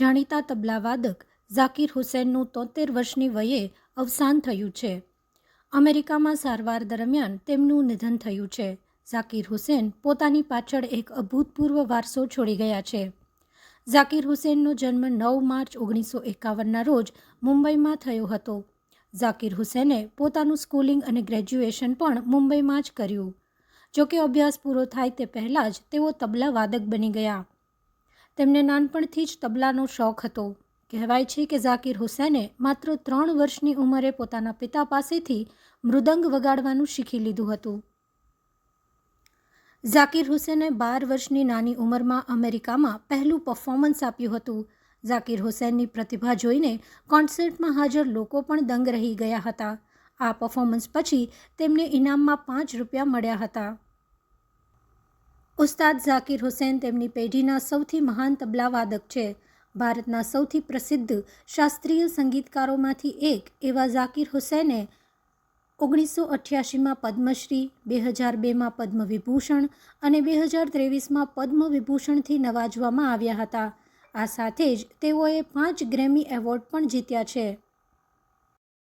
જાણીતા તબલાવાદક ઝાકિર હુસેનનું તોતેર વર્ષની વયે અવસાન થયું છે. અમેરિકામાં સારવાર દરમિયાન તેમનું નિધન થયું છે. ઝાકિર હુસેન પોતાની પાછળ એક અભૂતપૂર્વ વારસો છોડી ગયા છે. ઝાકિર હુસેનનો જન્મ નવ માર્ચ ઓગણીસો એકાવનના રોજ મુંબઈમાં થયો હતો. ઝાકિર હુસેને પોતાનું સ્કૂલિંગ અને ગ્રેજ્યુએશન પણ મુંબઈમાં જ કર્યું. જોકે અભ્યાસ પૂરો થાય તે પહેલાં જ તેઓ તબલા વાદક બની ગયા. તેમને નાનપણથી જ તબલાનો શોખ હતો. કહેવાય છે કે ઝાકિર હુસેને માત્ર ત્રણ વર્ષની ઉંમરે પોતાના પિતા પાસેથી મૃદંગ વગાડવાનું શીખી લીધું હતું. ઝાકિર હુસેને બાર વર્ષની નાની ઉંમરમાં અમેરિકામાં પહેલું પરફોર્મન્સ આપ્યું હતું. ઝાકિર હુસેનની પ્રતિભા જોઈને કોન્સર્ટમાં હાજર લોકો પણ દંગ રહી ગયા હતા. આ પરફોર્મન્સ પછી તેમને ઇનામમાં પાંચ રૂપિયા મળ્યા હતા. ઉસ્તાદ ઝાકિર હુસેન તેમની પેઢીના સૌથી મહાન તબલાવાદક છે. ભારતના સૌથી પ્રસિદ્ધ શાસ્ત્રીય સંગીતકારોમાંથી એક એવા ઝાકિર હુસેને ઓગણીસો અઠ્યાસીમાં પદ્મશ્રી, બે હજાર બેમાં પદ્મવિભૂષણ અને બે હજાર ત્રેવીસમાં પદ્મવિભૂષણથી નવાજવામાં આવ્યા હતા. આ સાથે જ તેઓએ પાંચ ગ્રેમી એવોર્ડ પણ જીત્યા છે.